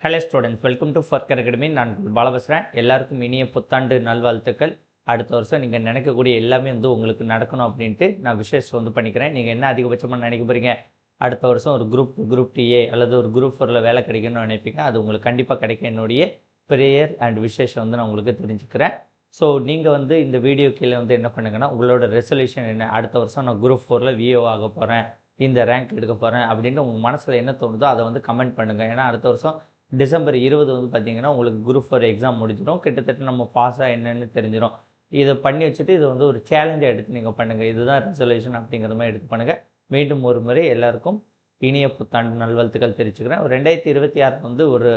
Hello students welcome to ஃபர்கர் academy நான் உங்கள் பால பேசுகிறேன் எல்லாருக்கும் இனிய புத்தாண்டு நல்வாழ்த்துக்கள். அடுத்த வருஷம் நீங்கள் நினைக்கக்கூடிய எல்லாமே வந்து உங்களுக்கு நடக்கணும் அப்படின்ட்டு நான் விசேஷம் வந்து பண்ணிக்கிறேன். நீங்கள் என்ன அதிகபட்சமாக நினைக்க போகிறீங்க அடுத்த வருஷம் ஒரு குரூப் குரூப் டிஏ அல்லது ஒரு குரூப் ஃபோரில் வேலை கிடைக்கணும்னு நினைப்பீங்க. அது உங்களுக்கு கண்டிப்பாக கிடைக்க என்னுடைய ப்ரேயர் அண்ட் விசேஷம் வந்து நான் உங்களுக்கு தெரிஞ்சுக்கிறேன். ஸோ நீங்கள் வந்து இந்த வீடியோ கீழே வந்து என்ன பண்ணுங்கன்னா உங்களோட ரெசல்யூஷன் என்ன? அடுத்த வருஷம் நான் குரூப் ஃபோரில் விஓ ஆக போகிறேன் இந்த ரேங்க் எடுக்க போகிறேன் அப்படின்னு உங்கள் மனசில் என்ன தோணுதோ அதை வந்து கமெண்ட் பண்ணுங்கள் ஏன்னா அடுத்த வருஷம் டிசம்பர் இருபது வந்து பார்த்தீங்கன்னா உங்களுக்கு குரூப் ஃபோர் எக்ஸாம் முடிஞ்சிடும். கிட்டத்தட்ட நம்ம பாஸாக என்னென்னு தெரிஞ்சிடும் இதை பண்ணி வச்சுட்டு இதை வந்து ஒரு சேலஞ்சாக எடுத்து நீங்கள் பண்ணுங்கள் இதுதான் ரெசல்யூஷன் அப்படிங்கிற மாதிரி எடுத்து பண்ணுங்கள் மீண்டும் ஒரு முறை எல்லாருக்கும் இனிய புத்தாண்டு நல்வாழ்த்துக்கள் தெரிவிச்சுக்கிறேன். ரெண்டாயிரத்தி இருபத்தி ஆறு வந்து ஒரு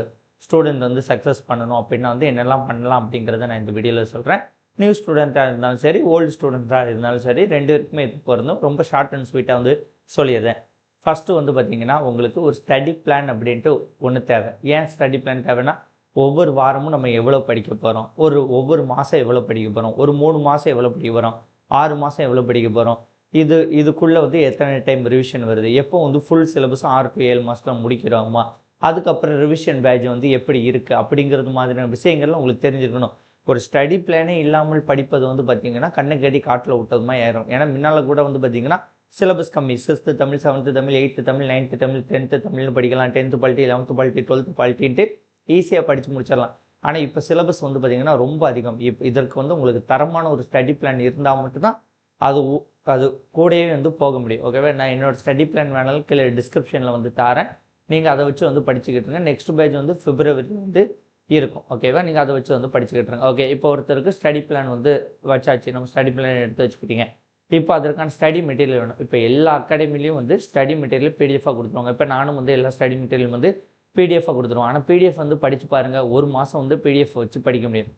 ஸ்டூடெண்ட் வந்து சக்ஸஸ் பண்ணணும் அப்படின்னா வந்து என்னெல்லாம் பண்ணலாம் அப்படிங்கிறத நான் இந்த வீடியோவில் சொல்கிறேன் நியூ ஸ்டூடெண்ட்டாக இருந்தாலும் சரி ஓல்டு ஸ்டூடெண்ட்டாக இருந்தாலும் சரி ரெண்டு பேருக்குமே இது பொருந்தும். ரொம்ப ஷார்ட் அண்ட் ஸ்வீட்டாக வந்து சொல்லிடுறேன். ஃபஸ்ட்டு வந்து பார்த்திங்கன்னா உங்களுக்கு ஒரு ஸ்டடி பிளான் அப்படின்ட்டு ஒன்று தேவை. ஏன் ஸ்டடி பிளான் தேவைன்னா ஒவ்வொரு வாரமும் நம்ம எவ்வளோ படிக்க போகிறோம் ஒரு ஒவ்வொரு மாதம் எவ்வளோ படிக்க போகிறோம் ஒரு மூணு மாதம் எவ்வளோ படிக்க போகிறோம் ஆறு மாதம் எவ்வளோ படிக்க போகிறோம் இது இதுக்குள்ளே வந்து எத்தனை டைம் ரிவிஷன் வருது? எப்போ வந்து ஃபுல் சிலபஸும் ஆறு டு ஏழு மாதத்தில் முடிக்கிறோமா? அதுக்கப்புறம் ரிவிஷன் பேட்ச் வந்து எப்படி இருக்குது அப்படிங்கிறது மாதிரியான விஷயங்கள்லாம் உங்களுக்கு தெரிஞ்சிருக்கணும். ஒரு ஸ்டடி பிளானே இல்லாமல் படிப்பது வந்து பார்த்தீங்கன்னா கண்ணுக்கடி காட்டில் விட்டதுமா ஏறும் ஏன்னா முன்னால் கூட வந்து பார்த்திங்கன்னா சிலபஸ் கம்மி. Sixth Tamil seventh Tamil eighth Tamil ninth Tamil tenth தமிழ்னு படிக்கலாம். Tenth polity eleventh polity twelfth பாலிட்டின்ட்டு ஈஸியாக படித்து முடிச்சிடலாம். ஆனால் இப்போ சிலபஸ் வந்து பார்த்தீங்கன்னா ரொம்ப அதிகம். இப் இதற்கு வந்து உங்களுக்கு தரமான ஒரு ஸ்டடி பிளான் இருந்தால் மட்டும்தான் அது உ- அது கூடயே வந்து போக முடியும். ஓகேவா நான் என்னோட ஸ்டடி பிளான் வேணாலும் கீழே டிஸ்கிரிப்ஷனில் வந்து தரேன். நீங்கள் அதை வச்சு வந்து படிச்சுக்கிட்டுருங்க நெக்ஸ்ட் பேஜ் வந்து பிப்ரவரி வந்து இருக்கும். ஓகேவா நீங்கள் அதை வச்சு வந்து படிச்சுக்கிட்டுருங்க ஓகே இப்போ ஒருத்தருக்கு ஸ்டடி பிளான் வந்து வச்சாச்சு. நம்ம ஸ்டடி பிளான் எடுத்து வச்சுக்கிட்டீங்க. இப்போ அதற்கான ஸ்டடி மெட்டீரியல் வேணும். இப்போ எல்லா அகாடமிலையும் வந்து ஸ்டடி மெட்டீரியல் பிடிஎஃபாக கொடுத்துருவாங்க. இப்போ நானும் வந்து எல்லா ஸ்டடி மெட்டீரியல் வந்து பிடிஎஃபாக கொடுத்துருவோம். ஆனால் பிடிஎஃப் வந்து படித்து பாருங்கள் ஒரு மாதம் வந்து பிடிஎஃப் வச்சு படிக்க முடியும்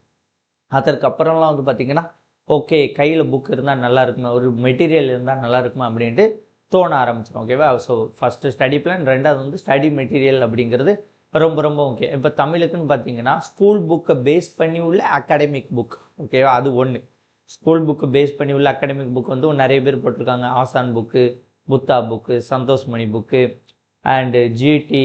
அதற்கு அப்புறம்லாம் வந்து பார்த்தீங்கன்னா ஓகே கையில் புக் இருந்தால் நல்லா இருக்குமா? ஒரு மெட்டீரியல் இருந்தால் நல்லா இருக்குமா? அப்படின்ட்டு தோண ஆரம்பிச்சிடும் ஓகேவா ஸோ ஃபஸ்ட்டு ஸ்டடி பிளான் ரெண்டாவது வந்து ஸ்டடி மெட்டீரியல் அப்படிங்கிறது ரொம்ப ரொம்ப ஓகே இப்போ தமிழுக்குன்னு பார்த்தீங்கன்னா ஸ்கூல் புக்கை பேஸ் பண்ணி உள்ள அகாடமிக் புக் ஓகேவா அது ஒன்று ஸ்கூல் புக்கு பேஸ் பண்ணி உள்ள அகாடமிக் புக் வந்து நிறைய பேர் போட்டிருக்காங்க. ஆசான் book Buddha book Santhosh Mani book and GT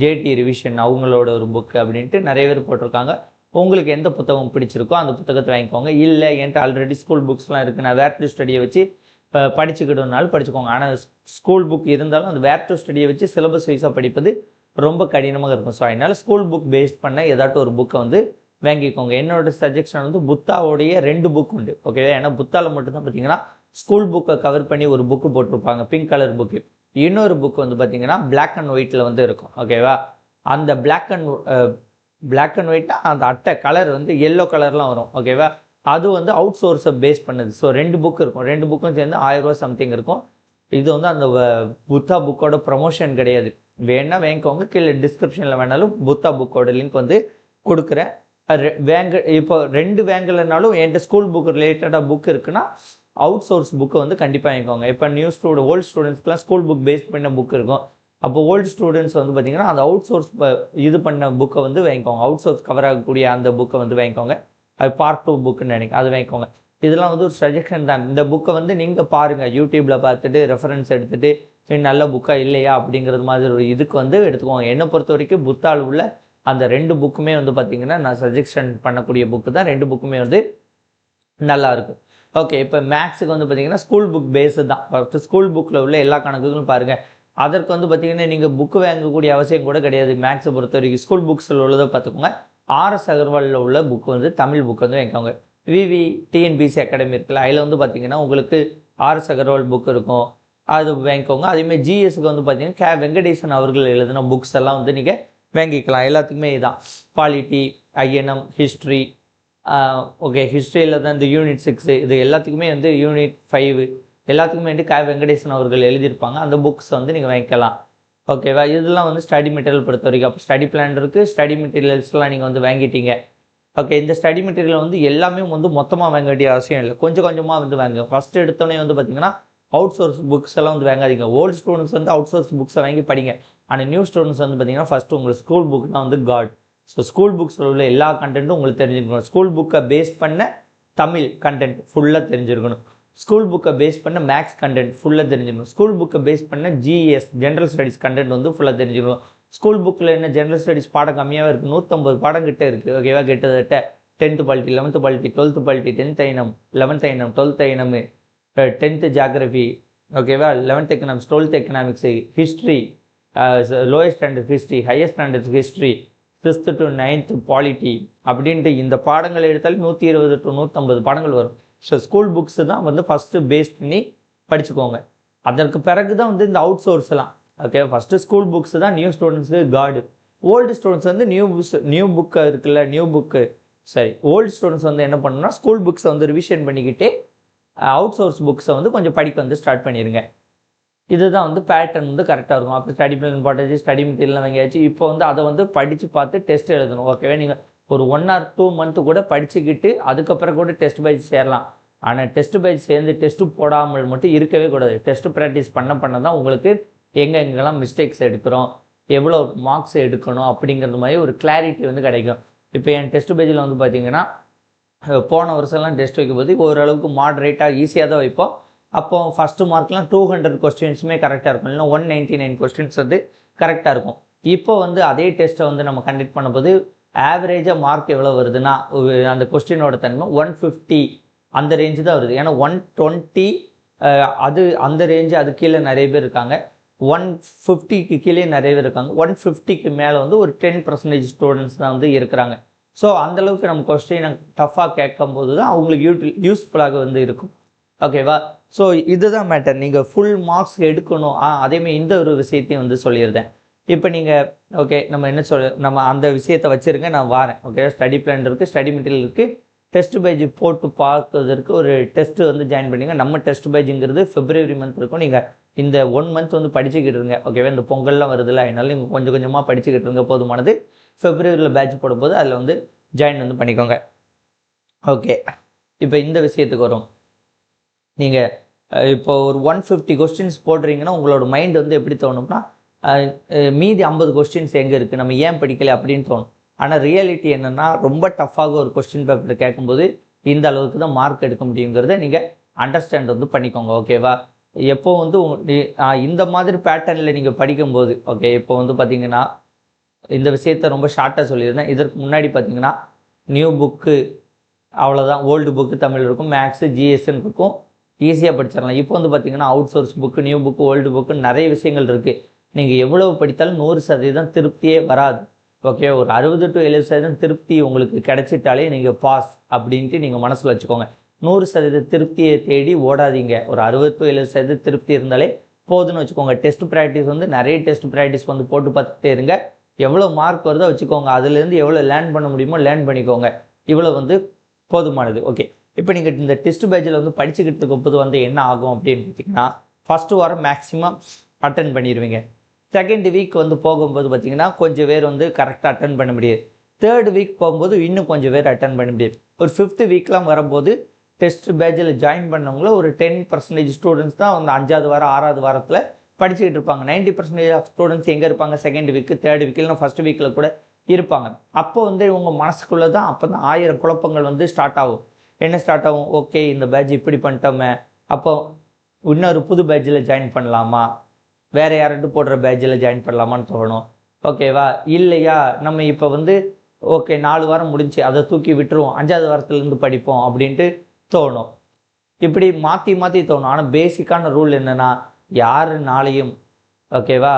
JD revision அவங்களோட ஒரு புக்கு அப்படின்ட்டு நிறைய பேர் போட்டிருக்காங்க. உங்களுக்கு எந்த புத்தகம் பிடிச்சிருக்கோ அந்த புத்தகத்தை வாங்கிக்கோங்க. இல்லை என்கிட்ட ஆல்ரெடி ஸ்கூல் புக்ஸ்லாம் இருக்குது நான் வேர் டு ஸ்டடியை வச்சு இப்போ படிச்சுக்கிட்டோம்னாலும் படிச்சுக்கோங்க. ஆனால் ஸ்கூல் புக் இருந்தாலும் அந்த வேர் டு ஸ்டடியை வச்சு சிலபஸ் வைஸாக படிப்பது ரொம்ப கடினமாக இருக்கும். ஸோ அதனால ஸ்கூல் புக் பேஸ்ட் பண்ண ஏதாட்டும் ஒரு புக்கை வந்து வாங்கிக்கோங்க. என்னோட சஜெக்ஷன் வந்து புத்தாவுடைய ரெண்டு புக் உண்டு. ஓகே ஏன்னா புத்தாவில் மட்டும்தான் பார்த்தீங்கன்னா ஸ்கூல் புக்கை கவர் பண்ணி ஒரு புக்கு போட்டிருப்பாங்க. பிங்க் கலர் புக்கு இன்னொரு புக் வந்து பார்த்தீங்கன்னா பிளாக் அண்ட் ஒயிட்டில் வந்து இருக்கும். ஓகேவா அந்த பிளாக் அண்ட் பிளாக் அண்ட் ஒயிட்னா அந்த அட்டை கலர் வந்து எல்லோ கலர்லாம் வரும். ஓகேவா அது வந்து அவுட் சோர்ஸை பேஸ் பண்ணுது. ஸோ ரெண்டு புக் இருக்கும். ரெண்டு புக்கும் சேர்ந்து ஆயிரம் ரூபா சம்திங் இருக்கும். இது வந்து அந்த வ- புத்தா புக்கோட ப்ரமோஷன் கிடையாது. வேணா வாங்கிக்கோங்க. கீழே டிஸ்கிரிப்ஷனில் வேணாலும் புத்தா புக்கோட லிங்க் வந்து கொடுக்குறேன். வேங்கல் வேங்க இப்போ ரெண்டு வேங்கல்னாலும் என்கிட்ட ஸ்கூல் புக் ரிலேட்டடாக புக் இருக்குன்னா அவுட் சோர்ஸ் புக்கை வந்து கண்டிப்பாக வாங்கிக்கோங்க. இப்போ நியூ ஸ்டூடெண்ட் ஓல்டு ஸ்டூடெண்ட்ஸ்க்குலாம் ஸ்கூல் புக் பேஸ் பண்ண புக் இருக்கும். அப்போ ஓல்டு ஸ்டூடெண்ட்ஸ் வந்து பார்த்தீங்கன்னா அந்த அவுட் சோர்ஸ் இது பண்ண புக்கை வந்து வாங்கிக்கோங்க. அவுட் சோர்ஸ் கவர் ஆகக்கூடிய அந்த புக்கை வந்து வாங்கிக்கோங்க. அது பார்ட் டூ புக்குன்னு நினைக்க அது வாங்கிக்கோங்க. இதெல்லாம் வந்து ஒரு சஜஷன் தான். இந்த புக்கை வந்து நீங்கள் பாருங்கள் யூடியூப்பில் பார்த்துட்டு ரெஃபரன்ஸ் எடுத்துகிட்டு சரி நல்ல புக்கா இல்லையா அப்படிங்கிறது மாதிரி ஒரு இதுக்கு வந்து எடுத்துக்கோங்க. என்னை பொறுத்த வரைக்கும் புத்தால் உள்ள அந்த ரெண்டு புக்குமே வந்து பார்த்தீங்கன்னா நான் சஜெக்ஷன் பண்ணக்கூடிய புக்கு தான். ரெண்டு புக்குமே வந்து நல்லா இருக்கும். ஓகே இப்போ மேக்ஸுக்கு வந்து பார்த்தீங்கன்னா ஸ்கூல் புக் பேஸு தான். ஃபஸ்ட்டு ஸ்கூல் புக்கில் உள்ள எல்லா கணக்குகளும் பாருங்கள் அதற்கு வந்து பார்த்தீங்கன்னா நீங்கள் புக்கு வாங்கக்கூடிய அவசியம் கூட கிடையாது. மேக்ஸை பொறுத்த வரைக்கும் ஸ்கூல் புக்ஸில் உள்ளதை பார்த்துக்கோங்க ஆர்எஸ் அகர்வாலில் உள்ள புக் வந்து தமிழ் புக் வந்து வாங்கிக்கோங்க. விவி டிஎன்பிசி அகாடமி இருக்குல்ல அதில் வந்து பார்த்தீங்கன்னா உங்களுக்கு ஆர்எஸ் அகர்வால் புக் இருக்கும். அது வாங்கிக்கோங்க. அதேமாதிரி ஜிஎஸ்க்கு வந்து பார்த்தீங்கன்னா கே வெங்கடேசன் அவர்கள் எழுதின புக்ஸ் எல்லாம் வந்து நீங்கள் வாங்கிக்கலாம். எல்லாத்துக்குமே இதுதான் பாலிட்டி ஐஎன்எம் ஹிஸ்ட்ரி ஓகே ஹிஸ்ட்ரியில் தான் இந்த யூனிட் சிக்ஸு இது எல்லாத்துக்குமே வந்து யூனிட் ஃபைவ் எல்லாத்துக்குமே வந்து க. வெங்கடேசன் அவர்கள் எழுதியிருப்பாங்க. அந்த புக்ஸ் வந்து நீங்கள் வாங்கிக்கலாம். ஓகேவா இதெல்லாம் வந்து ஸ்டடி மெட்டீரியல் பொறுத்த வரைக்கும் அப்போ ஸ்டடி பிளான் இருக்குது ஸ்டடி மெட்டீரியல்ஸ்லாம் நீங்கள் வந்து வாங்கிட்டீங்க. ஓகே இந்த ஸ்டடி மெட்டீரியல் வந்து எல்லாமே வந்து மொத்தமாக வாங்க வேண்டிய அவசியம் இல்லை. கொஞ்சம் கொஞ்சமாக வந்து வாங்க ஃபஸ்ட்டு எடுத்தோடனே வந்து பார்த்தீங்கன்னா அவுட் சோர்ஸ் புக்ஸ் எல்லாம் வந்து வாங்காதீங்க. ஓல்டு ஸ்டூடெண்ட்ஸ் வந்து அவுட் சோர்ஸ் புக்ஸை வாங்கி படிங்க. ஆனால் நியூ ஸ்டூடெண்ட்ஸ் வந்து பார்த்தீங்கன்னா ஃபஸ்ட்டு உங்களுக்கு ஸ்கூல் புக் தான் வந்து காட் ஸோ ஸ்கூல் புக்ஸில் உள்ள எல்லா கண்டென்ட்டும் உங்களுக்கு தெரிஞ்சுக்கணும் ஸ்கூல் புக்கை பேஸ் பண்ண தமிழ் கண்டென்ட் ஃபுல்லாக தெரிஞ்சிருக்கணும். ஸ்கூல் புக்கை பேஸ் பண்ண மேக்ஸ் கண்டென்ட் ஃபுல்லாக தெரிஞ்சிருக்கணும். ஸ்கூல் புக்கை பேஸ் பண்ண ஜிஎஸ் ஜென்ரல் ஸ்டடீஸ் கண்டென்ட் வந்து ஃபுல்லாக தெரிஞ்சிருக்கணும். ஸ்கூல் புக்கில் என்ன ஜென்ரல் ஸ்டடீஸ் பாடம் கம்மியாகவே இருக்குது நூற்றம்பது பாடம் கிட்ட இருக்குது ஓகேவா கிட்டத்தட்ட tenth polity eleventh polity twelfth polity tenth ஐனம் eleventh ஐனம் டுவெல்த் ஐனம். டென்த்து ஜாகிரஃபி ஓகேவா eleventh economics twelfth economics history lowest standard history highest standard history fifth to ninth polity அப்படின்ட்டு இந்த பாடங்கள் எடுத்தாலும் நூற்றி இருபது டு நூற்றம்பது பாடங்கள் வரும். ஸோ ஸ்கூல் புக்ஸு தான் வந்து ஃபஸ்ட்டு பேஸ் பண்ணி படிச்சுக்கோங்க. அதற்கு பிறகு தான் வந்து இந்த அவுட் சோர்ஸ்லாம் ஓகே ஃபஸ்ட்டு ஸ்கூல் புக்ஸ் தான் new students card old students வந்து நியூ புக்ஸ் நியூ புக்கு இருக்குல்ல நியூ புக்கு சரி ஓல்டு ஸ்டூடெண்ட்ஸ் வந்து என்ன பண்ணணும்னா ஸ்கூல் புக்ஸை வந்து ரிவிஷன் பண்ணிக்கிட்டே அவுட் சோர்ஸ் புக்ஸை வந்து கொஞ்சம் படிக்க வந்து ஸ்டார்ட் பண்ணிடுங்க இதுதான் வந்து பேட்டர்ன் வந்து கரெக்டாக இருக்கும். அப்போ ஸ்டடி பிளான் போட்டாச்சு ஸ்டடி மெட்டீரியல் வாங்கியாச்சு. இப்போ வந்து அதை வந்து படித்து பார்த்து டெஸ்ட் எழுதணும். ஓகேவே நீங்கள் ஒரு ஒன் ஆர் டூ மந்த்து கூட படிச்சுக்கிட்டு அதுக்கப்புறம் கூட டெஸ்ட் பேட்ச் சேரலாம். ஆனால் டெஸ்ட் பேட்ச் சேர்ந்து டெஸ்ட்டு போடாமல் மட்டும் இருக்கவே கூடாது. டெஸ்ட் ப்ராக்டிஸ் பண்ண பண்ண தான் உங்களுக்கு எங்கே எங்கெல்லாம் மிஸ்டேக்ஸ் எடுக்கிறோம் எவ்வளோ மார்க்ஸ் எடுக்கணும் அப்படிங்கிறது மாதிரி ஒரு கிளாரிட்டி வந்து கிடைக்கும். இப்போ என் டெஸ்ட் பேஜில் வந்து பார்த்தீங்கன்னா போன வருஷம்லாம் டெஸ்ட் வைக்கும்போது ஓரளவுக்கு மாடரேட்டாக ஈஸியாக தான் வைப்போம். அப்போ ஃபஸ்ட்டு மார்க்லாம் டூ ஹண்ட்ரட் கொஸ்டின்ஸுமே கரெக்டாக இருக்கும். இல்லைன்னா ஒன் நைன்ட்டி நைன் கொஸ்டின்ஸ் வந்து கரெக்டாக இருக்கும். இப்போ வந்து அதே டெஸ்ட்டை வந்து நம்ம கண்டக்ட் பண்ணும்போது ஆவரேஜாக மார்க் எவ்வளோ வருதுன்னா அந்த கொஸ்டினோட தன்மை ஒன் ஃபிஃப்டி அந்த ரேஞ்சு தான் வருது. ஏன்னா ஒன் டுவெண்ட்டி அது அந்த ரேஞ்சு அது கீழே நிறைய பேர் இருக்காங்க. ஒன் ஃபிஃப்டிக்கு கீழே நிறைய பேர் இருக்காங்க. ஒன் ஃபிஃப்டிக்கு மேலே வந்து ஒரு டென் பர்சன்டேஜ் ஸ்டூடெண்ட்ஸ் தான் வந்து இருக்கிறாங்க. ஸோ அந்தளவுக்கு நம்ம கொஸ்டின் டஃப்பாக கேட்கும்போது தான் அவங்களுக்கு யூ யூஸ்ஃபுல்லாக வந்து இருக்கும். ஓகேவா ஸோ இதுதான் மேட்டர் நீங்கள் ஃபுல் மார்க்ஸ் எடுக்கணும். ஆ அதேமாதிரி இந்த ஒரு விஷயத்தையும் வந்து சொல்லியிருந்தேன் இப்போ நீங்கள் ஓகே நம்ம என்ன சொல் நம்ம அந்த விஷயத்தை வச்சுருங்க நான் வாரேன். ஓகே ஸ்டடி பிளான் இருக்குது ஸ்டடி மெட்டீரியல் இருக்குது டெஸ்ட் பேஜ் போட்டு பார்க்கறதுக்கு ஒரு டெஸ்ட்டு வந்து ஜாயின் பண்ணிங்க நம்ம டெஸ்ட் பேஜுங்கிறது ஃபிப்ரவரி மந்த் இருக்கும். நீங்கள் இந்த ஒன் மந்த் வந்து படிச்சுக்கிட்டு இருங்க. ஓகேவா இந்த பொங்கல்லாம் வருதுல்ல அதனால நீங்கள் கொஞ்சம் கொஞ்சமாக படிச்சுக்கிட்டு இருங்க போதுமானது. ஃபெப்ரவரியில் பேட்ச் போடும்போது அதில் வந்து ஜாயின் வந்து பண்ணிக்கோங்க. ஓகே இப்போ இந்த விஷயத்துக்கு வரும். நீங்கள் இப்போ ஒரு ஒன் ஃபிஃப்டி கொஸ்டின்ஸ் போடுறீங்கன்னா உங்களோட மைண்ட் வந்து எப்படி தோணும்னா மீதி ஐம்பது கொஸ்டின்ஸ் எங்கே இருக்குது நம்ம ஏன் படிக்கலை அப்படின்னு தோணும். ஆனால் ரியாலிட்டி என்னென்னா ரொம்ப டஃப்பாக ஒரு கொஸ்டின் பேப்பர் கேட்கும்போது இந்த அளவுக்கு தான் மார்க் எடுக்க முடியுங்கிறத நீங்கள் அண்டர்ஸ்டாண்ட் வந்து பண்ணிக்கோங்க ஓகேவா எப்போ வந்து இந்த மாதிரி பேட்டர்னில் நீங்கள் படிக்கும்போது ஓகே இப்போ வந்து பார்த்தீங்கன்னா இந்த விஷயத்த ரொம்ப ஷார்ட்டாக சொல்லியிருந்தேன். இதற்கு முன்னாடி பார்த்தீங்கன்னா நியூ புக்கு அவ்வளோதான் ஓல்டு புக்கு தமிழ் இருக்கும். மேக்ஸு ஜிஎஸ்என் இருக்கும். ஈஸியாக படிச்சிடலாம். இப்போ வந்து பார்த்தீங்கன்னா out source book new book old book நிறைய விஷயங்கள் இருக்குது நீங்கள் எவ்வளவு படித்தாலும் நூறு சதவீதம் திருப்தியே வராது. ஓகே ஒரு அறுபது டு எழுபது சதவீதம் திருப்தி உங்களுக்கு கிடைச்சிட்டாலே நீங்கள் பாஸ் அப்படின்ட்டு நீங்கள் மனசில் வச்சுக்கோங்க. நூறு சதவீத திருப்தியை தேடி ஓடாதீங்க. ஒரு அறுபது டு எழுபது சதவீத திருப்தி இருந்தாலே போதும்னு வச்சுக்கோங்க. டெஸ்ட் ப்ராக்டிஸ் வந்து நிறைய டெஸ்ட் ப்ராக்டிஸ் வந்து போட்டு பார்த்துட்டே இருங்க. எவ்வளோ மார்க் வருதோ வச்சுக்கோங்க. அதுலேருந்து எவ்வளோ லேர்ன் பண்ண முடியுமோ லேர்ன் பண்ணிக்கோங்க. இவ்வளோ வந்து போதுமானது. ஓகே இப்போ நீங்கள் இந்த டெஸ்ட் பேட்சில் வந்து படிச்சுக்கிறதுக்கு போது வந்து என்ன ஆகும் அப்படின்னு பார்த்தீங்கன்னா ஃபஸ்ட்டு வாரம் மேக்ஸிமம் அட்டன் பண்ணிடுவீங்க. செகண்ட் வீக் வந்து போகும்போது பார்த்தீங்கன்னா கொஞ்சம் பேர் வந்து கரெக்டாக அட்டன் பண்ண முடியாது. தேர்ட் வீக் போகும்போது இன்னும் கொஞ்சம் பேர் அட்டன் பண்ண முடியாது. ஒரு ஃபிஃப்த்து வீக்லாம் வரும்போது டெஸ்ட் பேட்சில் ஜாயின் பண்ணவங்கள ஒரு டென் பர்சன்டேஜ் ஸ்டூடெண்ட்ஸ் தான் வந்து அஞ்சாவது வாரம் ஆறாவது வாரத்தில் படிச்சுக்கிட்டு இருப்பாங்க. நைன்டி பர்சன்டேஜ் ஆஃப் ஸ்டூடெண்ட்ஸ் எங்கே இருப்பாங்க? செகண்ட் வீக்கு தேர்ட் வீக் இல்லைன்னா ஃபர்ஸ்ட் வீக்கில் கூட இருப்பாங்க. அப்போ வந்து இவங்க மனசுக்குள்ளே தான் அப்போ தான் ஆயிரம் குழப்பங்கள் வந்து ஸ்டார்ட் ஆகும். என்ன ஸ்டார்ட் ஆகும்? ஓகே இந்த பேட்ச் இப்படி பண்ணிட்டோமே. அப்போ இன்னொரு புது பேட்சில் ஜாயின் பண்ணலாமா? வேற யார்கிட்ட போடுற பேட்சில் ஜாயின் பண்ணலாமான்னு தோணும். ஓகேவா இல்லையா? நம்ம இப்போ வந்து ஓகே நாலு வாரம் முடிஞ்சு அதை தூக்கி விட்டுருவோம். அஞ்சாவது வாரத்துலேருந்து படிப்போம் அப்படின்ட்டு தோணும். இப்படி மாற்றி மாற்றி தோணும். ஆனால் பேசிக்கான ரூல் என்னென்னா யாருனாலையும் ஓகேவா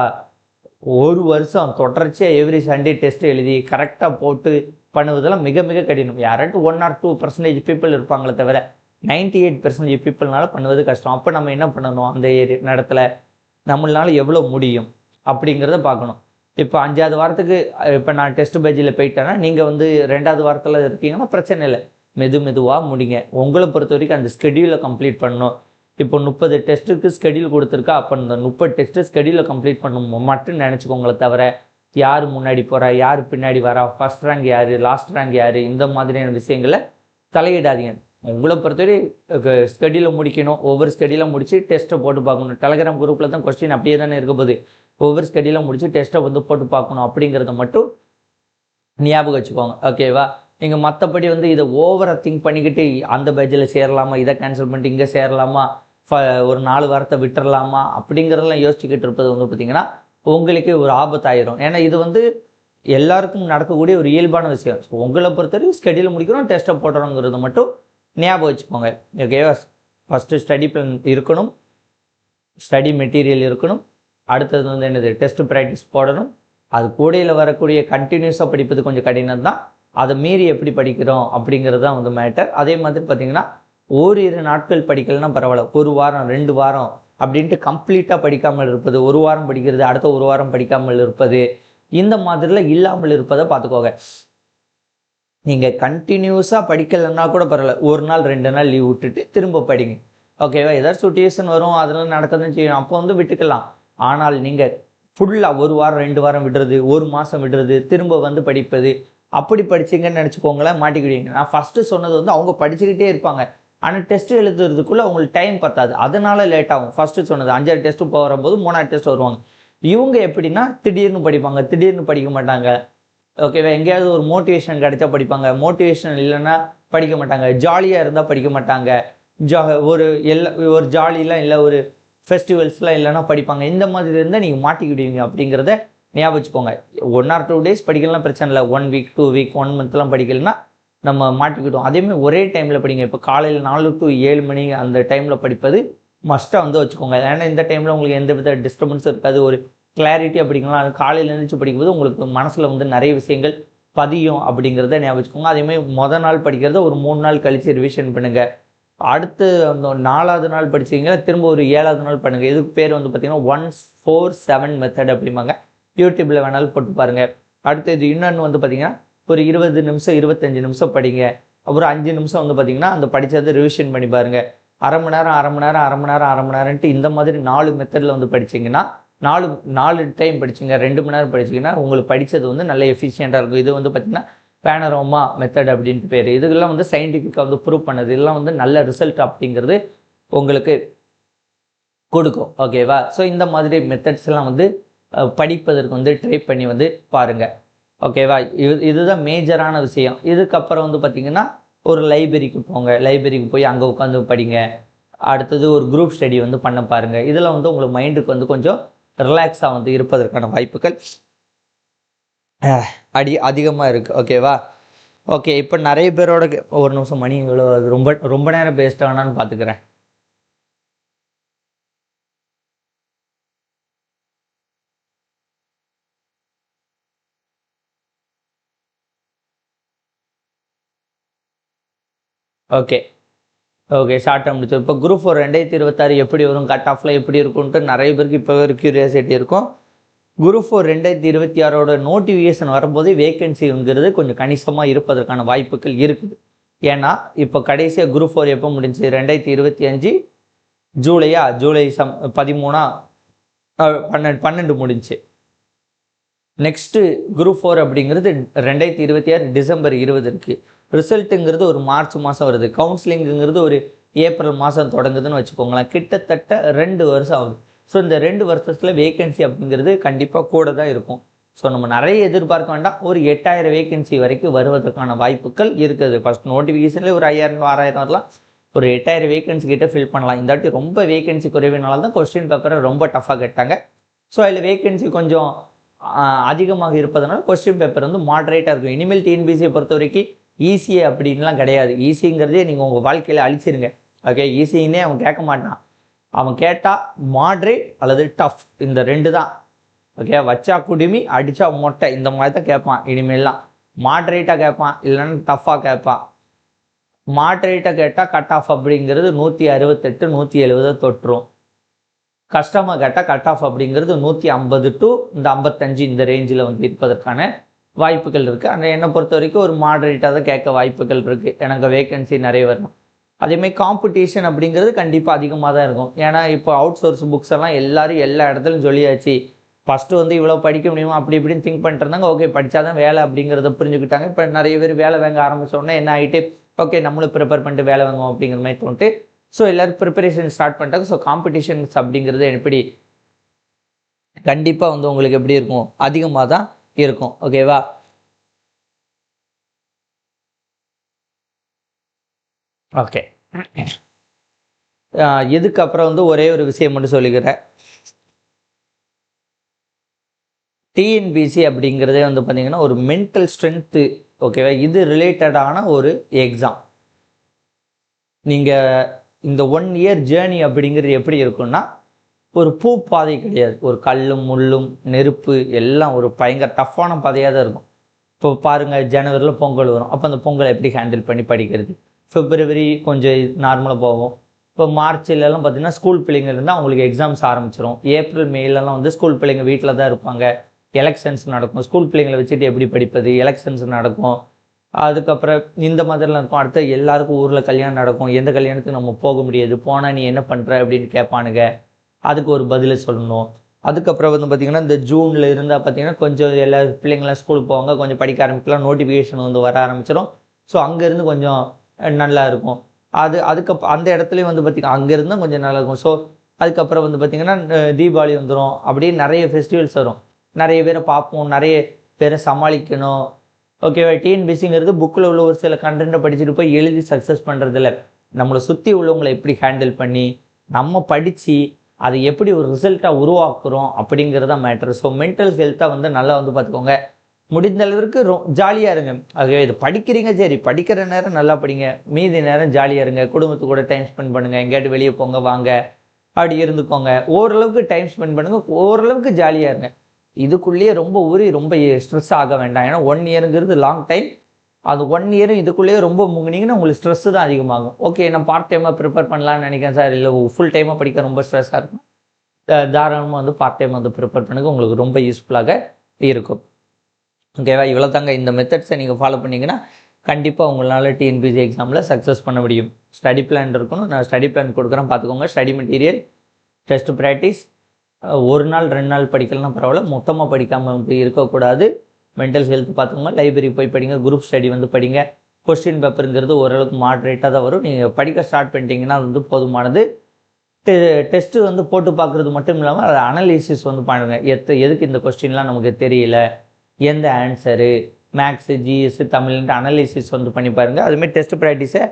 ஒரு வருஷம் தொடர்ச்சியாக எவ்ரி சண்டே டெஸ்ட் எழுதி கரெக்டாக போட்டு பண்ணுவதெல்லாம் மிக மிக கடினம். யாராட்டும் one or two percentage people இருப்பாங்களே தவிர நைன்டி எயிட் பர்சன்டேஜ் பீப்புள்னால பண்ணுவது கஷ்டம். அப்போ நம்ம என்ன பண்ணணும் அந்த ஏரி இடத்துல நம்மளால எவ்வளோ முடியும் அப்படிங்கிறத பார்க்கணும். இப்போ அஞ்சாவது வாரத்துக்கு இப்போ நான் டெஸ்ட் பேஜில் போயிட்டேன்னா நீங்கள் வந்து ரெண்டாவது வாரத்தில் இருக்கீங்கன்னா பிரச்சனை இல்லை. மெது மெதுவாக முடிங்க. உங்களை பொறுத்த வரைக்கும் அந்த ஸ்கெடியூலை கம்ப்ளீட் பண்ணணும். இப்போ முப்பது டெஸ்ட்டுக்கு ஸ்கெடியூல் கொடுத்துருக்கா அப்போ இந்த முப்பது டெஸ்ட்டு ஸ்கெடியூலை கம்ப்ளீட் பண்ண மட்டும் நினச்சிக்கோங்களே தவிர யார் முன்னாடி போகிறா யார் பின்னாடி வரா ஃபர்ஸ்ட் ரேங்க் யார் லாஸ்ட் ரேங்க் யார் இந்த மாதிரியான விஷயங்களை தலையிடாதீங்க. உங்களை பொறுத்தவரை ஸ்கெடியூலை முடிக்கணும். ஒவ்வொரு ஸ்கெடியூலை முடித்து டெஸ்ட்டை போட்டு பார்க்கணும். டெலகிராம் குரூப்பில் தான் கொஸ்டின் அப்படியே தானே இருக்க போகுது. ஒவ்வொரு ஸ்கெடியூலை முடித்து டெஸ்ட்டை வந்து போட்டு பார்க்கணும் அப்படிங்கிறத மட்டும் ஞாபகம் வச்சுக்கோங்க. ஓகேவா நீங்கள் மற்றபடி வந்து இதை ஓவராக திங்க் பண்ணிக்கிட்டு அந்த பேஜில் சேரலாமா? இதை கேன்சல் பண்ணிட்டு இங்கே சேரலாமா? ஒரு நாலு வாரத்தை விட்டுறலாமா அப்படிங்கிறதெல்லாம் யோசிச்சுக்கிட்டு இருப்பது வந்து பார்த்தீங்கன்னா உங்களுக்கு ஒரு ஆபத்தாயிரும். ஏன்னா இது வந்து எல்லாருக்கும் நடக்கக்கூடிய ஒரு இயல்பான விஷயம். ஸோ உங்களை பொறுத்தவரைக்கும் ஸ்கெடியூல் முடிக்கிறோம் டெஸ்ட்டை போடுறோங்கிறது மட்டும் ஞாபகம் வச்சுக்கோங்க. ஓகேவா ஃபஸ்ட்டு ஸ்டடி பிளான் இருக்கணும். ஸ்டடி மெட்டீரியல் இருக்கணும். அடுத்தது வந்து என்னது? டெஸ்ட் ப்ராக்டிஸ் போடணும். அது கூடையில் வரக்கூடிய கண்டினியூஸாக படிப்பது கொஞ்சம் கடினம் தான் அதை மீறி எப்படி படிக்கிறோம் அப்படிங்கிறது தான் வந்து மேட்டர் அதே மாதிரி பார்த்தீங்கன்னா ஓரிரு நாட்கள் படிக்கலைன்னா பரவாயில்ல. ஒரு வாரம் ரெண்டு வாரம் அப்படின்ட்டு கம்ப்ளீட்டாக படிக்காமல் இருப்பது ஒரு வாரம் படிக்கிறது அடுத்த ஒரு வாரம் படிக்காமல் இருப்பது இந்த மாதிரிலாம் இல்லாமல் இருப்பதை பார்த்துக்கோங்க. நீங்கள் கண்டினியூஸாக படிக்கலைன்னா கூட பரவாயில்ல. ஒரு நாள் ரெண்டு நாள் லீவ் விட்டுட்டு திரும்ப படிங்க. ஓகேவா ஏதாவது சுச்சுவேஷன் வரும் அதெல்லாம் நடக்கதான் செய்யும். அப்போ வந்து விட்டுக்கலாம். ஆனால் நீங்கள் ஃபுல்லாக ஒரு வாரம் ரெண்டு வாரம் விடுறது ஒரு மாதம் விடுறது திரும்ப வந்து படிப்பது அப்படி படிச்சிங்கன்னு நினச்சிக்கோங்களேன் மாட்டிக்கிடுவீங்க. நான் ஃபஸ்ட்டு சொன்னது வந்து அவங்க படிச்சுக்கிட்டே இருப்பாங்க. ஆனால் டெஸ்ட் எழுதுறதுக்குள்ளே அவங்களுக்கு டைம் பத்தாது. அதனால லேட் ஆகும். ஃபஸ்ட்டு சொன்னது அஞ்சாறு டெஸ்ட்டு போகும்போது மூணாறு டெஸ்ட் வருவாங்க. இவங்க எப்படின்னா திடீர்னு படிப்பாங்க. திடீர்னு படிக்க மாட்டாங்க. ஓகேவா எங்கேயாவது ஒரு மோட்டிவேஷன் கிடைச்சா படிப்பாங்க. மோட்டிவேஷன் இல்லைன்னா படிக்க மாட்டாங்க. ஜாலியாக இருந்தால் படிக்க மாட்டாங்க. ஜா ஒரு எல்லா ஒரு ஜாலிலாம் இல்லை ஒரு ஃபெஸ்டிவல்ஸ்லாம் இல்லைன்னா படிப்பாங்க. இந்த மாதிரி இருந்தால் நீங்கள் மாட்டிக்கிடுவீங்க அப்படிங்கிறத ஞாபகம் வச்சுக்கோங்க ஒன் ஆர் டூ டேஸ் படிக்கலாம் பிரச்சனை இல்லை. One week two week one மந்த்லாம் படிக்கலைன்னா நம்ம மாட்டிக்கிட்டோம். அதேமாதிரி ஒரே டைமில் படிங்க. இப்போ காலையில் நாலு டு ஏழு மணி அந்த டைமில் படிப்பது மஸ்ட்டாக வந்து வச்சுக்கோங்க. ஏன்னா இந்த டைமில் உங்களுக்கு எந்த வித டிஸ்டர்பன்ஸும் இருக்காது. ஒரு கிளாரிட்டி அப்படிங்களா அது காலையில் எழுந்திரிச்சு படிக்கும்போது உங்களுக்கு மனசில் வந்து நிறைய விஷயங்கள் பதியும் அப்படிங்கிறத ஞாபகம் வச்சுக்கோங்க. அதேமாதிரி மொதல் நாள் படிக்கிறத ஒரு மூணு நாள் கழித்து ரிவிஷன் பண்ணுங்கள் அடுத்து அந்த நாலாவது நாள் படிச்சீங்கன்னா திரும்ப ஒரு ஏழாவது நாள் பண்ணுங்கள் இதுக்கு பேர் வந்து பார்த்தீங்கன்னா ஒன் ஃபோர் செவன் மெத்தட் அப்படிம்பாங்க. யூடியூப்பில் வேணாலும் போட்டு பாருங்கள் அடுத்து இது இன்னொன்று வந்து பார்த்தீங்கன்னா ஒரு இருபது நிமிஷம் இருபத்தஞ்சு நிமிஷம் படிங்க. அப்புறம் அஞ்சு நிமிஷம் வந்து பார்த்தீங்கன்னா அந்த படித்ததை ரிவிஷன் பண்ணி பாருங்க. அரை மணி நேரம் அரை மணி நேரம் அரை மணி நேரம் அரை மணி நேரம்ட்டு இந்த மாதிரி நாலு மெத்தடில் வந்து படிச்சீங்கன்னா நாலு நாலு டைம் படிச்சீங்க ரெண்டு மணி நேரம் படிச்சீங்கன்னா உங்களுக்கு படித்தது வந்து நல்ல எஃபிஷியண்ட்டாக இருக்கும். இது வந்து பார்த்தீங்கன்னா பேனரோமா மெத்தட் அப்படின்ட்டு பேர். இதுக்கெல்லாம் வந்து சயின்டிஃபிக்காக வந்து ப்ரூவ் பண்ணது. இதெல்லாம் வந்து நல்ல ரிசல்ட் அப்படிங்கிறது உங்களுக்கு கொடுக்கும். ஓகேவா ஸோ இந்த மாதிரி மெத்தட்ஸ் எல்லாம் வந்து படிப்பதற்கு வந்து ட்ரை பண்ணி வந்து பாருங்கள் ஓகேவா இது இதுதான் மேஜரான விஷயம். இதுக்கப்புறம் வந்து பார்த்தீங்கன்னா ஒரு லைப்ரரிக்கு போங்க. லைப்ரரிக்கு போய் அங்கே உட்காந்து படிங்க. அடுத்தது ஒரு குரூப் ஸ்டடி வந்து பண்ண பாருங்க. இதில் வந்து உங்களுக்கு மைண்டுக்கு வந்து கொஞ்சம் ரிலாக்ஸாக வந்து இருப்பதற்கான வாய்ப்புகள் அடி அதிகமாக இருக்குது ஓகேவா ஓகே இப்போ நிறைய பேரோட ஒரு நிமிஷம் மணி இவ்வளோ ரொம்ப ரொம்ப நேரம் பேஸ்ட் ஆனான்னு பார்த்துக்கிறேன் ஓகே ஓகே ஷார்ட்டாக முடிச்சு. இப்போ குரூப் ஃபோர் ரெண்டாயிரத்தி இருபத்தாறு எப்படி வரும்? கட் ஆஃப்ல எப்படி இருக்கும்ன்ட்டு நிறைய பேருக்கு இப்போ ஒரு கியூரியாசிட்டி இருக்கும். குரூப் ஃபோர் ரெண்டாயிரத்தி இருபத்தி ஆறோட நோட்டிஃபிகேஷன் வரும்போது வேகன்சிங்கிறது கொஞ்சம் கணிசமாக இருப்பதற்கான வாய்ப்புகள் இருக்குது. ஏன்னா இப்போ கடைசியாக குரூப் ஃபோர் எப்போ முடிஞ்சு ரெண்டாயிரத்தி இருபத்தி அஞ்சு ஜூலையா? ஜூலை சம் பதிமூணா? பன்னெண்டு பன்னெண்டு முடிஞ்சு. நெக்ஸ்ட்டு குரூப் ஃபோர் அப்படிங்கிறது ரெண்டாயிரத்தி இருபத்தி ஆறு டிசம்பர் இருபது இருக்குது ரிசல்ட்டுங்கிறது ஒரு மார்ச் மாதம் வருது. கவுன்சிலிங்குங்கிறது ஒரு ஏப்ரல் மாதம் தொடங்குதுன்னு வச்சுக்கோங்களேன். கிட்டத்தட்ட ரெண்டு வருஷம் ஆகுது. ஸோ இந்த ரெண்டு வருஷத்தில் வேகன்சி அப்படிங்கிறது கண்டிப்பாக கூட தான் இருக்கும். ஸோ நம்ம நிறைய எதிர்பார்க்க வேண்டாம். ஒரு எட்டாயிரம் வேகன்சி வரைக்கும் வருவதற்கான வாய்ப்புகள் இருக்குது. ஃபர்ஸ்ட் நோட்டிஃபிகேஷன்லேயே ஒரு ஐயாயிரம் ஆறாயிரம் வரலாம். ஒரு எட்டாயிரம் வேகன்சி கிட்ட ஃபில் பண்ணலாம். இந்த வாட்டி ரொம்ப வேகன்சி குறைவினால தான் கொஸ்டின் பேப்பரை ரொம்ப டஃப்பாக கேட்டாங்க. ஸோ அதில் வேகன்சி கொஞ்சம் அதிகமாக இருப்பதனால கொஸ்டின் பேப்பர் வந்து மாடரேட்டாக இருக்கும். இனிமேல் டிஎன்பிசியை பொறுத்த வரைக்கும் ஈஸி அப்படின்லாம் கிடையாது. ஈஸிங்கிறதே நீங்கள் உங்கள் வாழ்க்கையில் அழிச்சிருங்க. ஓகே ஈஸின்னே அவன் கேட்க மாட்டான். அவன் கேட்டால் மாட்ரேட் அல்லது டஃப் இந்த ரெண்டு தான். ஓகே வச்சா குடுமி அடித்தா மொட்டை. இந்த மாதிரி தான் கேட்பான். இனிமேல்லாம் மாட்ரேட்டாக கேட்பான். இல்லைன்னா டஃப்பாக கேட்பான். மாட்ரேட்டாக கேட்டால் கட் ஆஃப் அப்படிங்கிறது நூற்றி அறுபத்தெட்டு நூற்றி எழுபதை தொட்டுரும் கஷ்டமாக கேட்டால் கட் ஆஃப் அப்படிங்கிறது நூற்றி ஐம்பது டு இந்த ஐம்பத்தஞ்சு இந்த ரேஞ்சில் வந்து இருப்பதற்கான வாய்ப்புகள் இருக்குது ஆனால் என்னை பொறுத்த வரைக்கும் ஒரு மாடரேட்டாக தான் கேட்க வாய்ப்புகள் இருக்குது எனக்கு வேகன்சி நிறைய வரணும். அதேமாதிரி காம்படிஷன் அப்படிங்கிறது கண்டிப்பாக அதிகமாக தான் இருக்கும். ஏன்னா இப்போ அவுட் சோர்ஸ் புக்ஸ் எல்லாம் எல்லாரும் எல்லா இடத்துலையும் சொல்லியாச்சு. ஃபஸ்ட்டு வந்து இவ்வளோ படிக்க முடியுமா? அப்படி இப்படின்னு திங்க் பண்ணிட்டுருந்தாங்க ஓகே ஓகே படித்தாதான் வேலை அப்படிங்கிறத புரிஞ்சுக்கிட்டாங்க. இப்போ நிறைய பேர் வேலை வாங்க ஆரம்பித்தோடனே என்ன ஆகிட்டு ஓகே நம்மளும் ப்ரிப்பேர் பண்ணிட்டு வேலை வாங்குவோம் அப்படிங்கிற மாதிரி தோன்ட்டு ஸோ எல்லாரும் ப்ரிப்பரேஷன் ஸ்டார்ட் பண்ணிட்டாங்க. ஸோ காம்படிஷன்ஸ் அப்படிங்கிறது எப்படி? கண்டிப்பாக வந்து உங்களுக்கு எப்படி இருக்கும்? அதிகமாக தான் இருக்கும். ஓகேவா ஓகே இதுக்கு அப்புறம் வந்து ஒரே ஒரு விஷயம் மட்டும் சொல்லிக்கிறேன். டிஎன்பிசி அப்படிங்கிறதே வந்து பார்த்தீங்கன்னா ஒரு மென்டல் ஸ்ட்ரென்த்து ஓகேவா இது ரிலேட்டடான ஒரு எக்ஸாம் நீங்கள் இந்த ஒன் இயர் ஜேர்னி அப்படிங்கிறது எப்படி இருக்கும்னா ஒரு பூ பாதை கிடையாது. ஒரு கல்லும் முள்ளும் நெருப்பு எல்லாம் ஒரு பயங்கர டஃப்பான பாதையாக தான் இருக்கும். இப்போ பாருங்கள் ஜனவரியில் பொங்கல் வரும். அப்போ அந்த பொங்கலை எப்படி ஹேண்டில் பண்ணி படிக்கிறது? பிப்ரவரி கொஞ்சம் நார்மலாக போவோம் இப்போ மார்ச்லலாம் பார்த்தீங்கன்னா ஸ்கூல் பிள்ளைங்க இருந்தால் அவங்களுக்கு எக்ஸாம்ஸ் ஆரம்பிச்சிடும் ஏப்ரல் மேலெலாம் வந்து ஸ்கூல் பிள்ளைங்க வீட்டில் தான் இருப்பாங்க. எலெக்ஷன்ஸ் நடக்கும். ஸ்கூல் பிள்ளைங்களை வச்சுட்டு எப்படி படிப்பது? எலெக்ஷன்ஸ் நடக்கும். அதுக்கப்புறம் இந்த மாதிரிலாம் இருக்கும். அடுத்து எல்லாருக்கும் ஊரில் கல்யாணம் நடக்கும். எந்த கல்யாணத்துக்கு நம்ம போக முடியாது? போனால் நீ என்ன பண்ணுற அப்படின்னு கேட்பானுங்க. அதுக்கு ஒரு பதிலை சொல்லணும். அதுக்கப்புறம் வந்து பார்த்திங்கன்னா இந்த ஜூனில் இருந்தால் பார்த்தீங்கன்னா கொஞ்சம் எல்லா பிள்ளைங்களாம் ஸ்கூலுக்கு போவாங்க. கொஞ்சம் படிக்க ஆரம்பிக்கலாம். நோட்டிஃபிகேஷன் வந்து வர ஆரம்பிச்சிடும் ஸோ அங்கேருந்து கொஞ்சம் நல்லா இருக்கும். அது அதுக்கு அந்த இடத்துலையும் வந்து பார்த்திங்கன்னா அங்கேருந்து கொஞ்சம் நல்லா இருக்கும். ஸோ அதுக்கப்புறம் வந்து பார்த்திங்கன்னா தீபாவளி வந்துடும் அப்படியே நிறைய ஃபெஸ்டிவல்ஸ் வரும். நிறைய பேரை பார்ப்போம். நிறைய பேரை சமாளிக்கணும். ஓகேவா டிஎன்பிசிங்கிறது புக்கில் உள்ள ஒரு சில கண்டென்ட்டை படிச்சுட்டு போய் எழுதி சக்ஸஸ் பண்ணுறதில்ல நம்மளை சுற்றி உள்ளவங்களை எப்படி ஹேண்டில் பண்ணி நம்ம படித்து அது எப்படி ஒரு ரிசல்ட்டாக உருவாக்குறோம் அப்படிங்கிறத மேட்டர் ஸோ மென்டல் ஹெல்த்தை வந்து நல்லா வந்து பார்த்துக்கோங்க. முடிந்த அளவிற்கு ரொ ஜாலியாக இருங்க. ஆகவே இது படிக்கிறீங்க சரி. படிக்கிற நேரம் நல்லா படிங்க. மீதி நேரம் ஜாலியாக இருங்க. குடும்பத்து கூட டைம் ஸ்பெண்ட் பண்ணுங்கள் எங்கேயாட்டு வெளியே போங்க வாங்க. அப்படி இருந்துக்கோங்க. ஓரளவுக்கு டைம் ஸ்பெண்ட் பண்ணுங்கள் ஓரளவுக்கு ஜாலியாக இருங்க. இதுக்குள்ளேயே ரொம்ப ஊறி ரொம்ப ஸ்ட்ரெஸ் ஆக வேண்டாம். ஏன்னா ஒன் இயருங்கிறது லாங் டைம் அது ஒன் இயரும் இதுக்குள்ளேயே ரொம்ப முங்கினீங்கன்னா உங்களுக்கு ஸ்ட்ரெஸ் தான் அதிகமாகும். ஓகே நான் பார்ட் டைமாக ப்ரிப்பேர் பண்ணலாம்னு நினைக்கிறேன் சார் இல்லை ஃபுல் டைமாக படிக்க ரொம்ப ஸ்ட்ரெஸ்ஸாக இருக்கும். தாராளமாக வந்து பார்ட் டைம் வந்து ப்ரிப்பேர் பண்ணுங்க. உங்களுக்கு ரொம்ப யூஸ்ஃபுல்லாக இருக்கும். ஓகேவா இவ்வளோ தாங்க இந்த மெத்தட்ஸை நீங்கள் ஃபாலோ பண்ணிங்கன்னா கண்டிப்பாக உங்களால் டிஎன்பிசி எக்ஸாமில் சக்ஸஸ் பண்ண முடியும். ஸ்டடி பிளான் இருக்கணும். நான் ஸ்டடி பிளான் கொடுக்குறேன். பார்த்துக்கோங்க. ஸ்டடி மெட்டீரியல் டெஸ்ட் ப்ராக்டிஸ் ஒரு நாள் ரெண்டு நாள் படிக்கலாம் பரவாயில்ல. மொத்தமாக படிக்காமல் இருக்கக்கூடாது. மென்டல் ஹெல்த் பார்த்துக்கோங்க. லைப்ரரி போய் படிங்க. குரூப் ஸ்டடி வந்து படிங்க. கொஸ்டின் பேப்பருங்கிறது ஓரளவுக்கு மாட்ரேட்டாக தான் வரும். நீங்கள் படிக்க ஸ்டார்ட் பண்ணிட்டீங்கன்னா அது வந்து போதுமானது. டெஸ்ட்டு வந்து போட்டு பார்க்குறது மட்டும் இல்லாமல் அதை அனலிசிஸ் வந்து பண்ணுங்க. எத்த எதுக்கு இந்த கொஸ்டின்லாம் நமக்கு தெரியல? எந்த ஆன்சரு மேக்ஸு ஜிஎஸ் தமிழ்ன்ட்டு அனலிசிஸ் வந்து பண்ணி பாருங்க. அதுமாரி டெஸ்ட் ப்ராக்டிஸை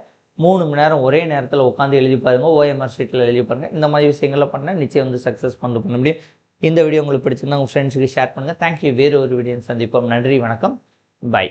மூணு மணி நேரம் ஒரே நேரத்தில் உட்காந்து எழுதி பாருங்க. ஓஎம்ஆர் ஷீட்டில் எழுதி பாருங்க. இந்த மாதிரி விஷயங்கள்லாம் பண்ணால் நிச்சயம் வந்து சக்ஸஸ் பண்ண பண்ண முடியும். இந்த வீடியோ உங்களுக்கு பிடிச்சிருந்தா உங்கள் ஃப்ரெண்ட்ஸுக்கு ஷேர் பண்ணுங்கள் தேங்க்யூ வேறு ஒரு வீடியோ சந்திப்போம். நன்றி வணக்கம். பை